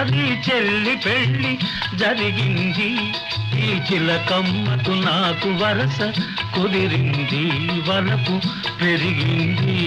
ఈసారి చెల్లి పెళ్ళి జరిగింది. ఈ చిలకమ్మకు నాకు వరస కుదిరింది వలపు పెరిగింది.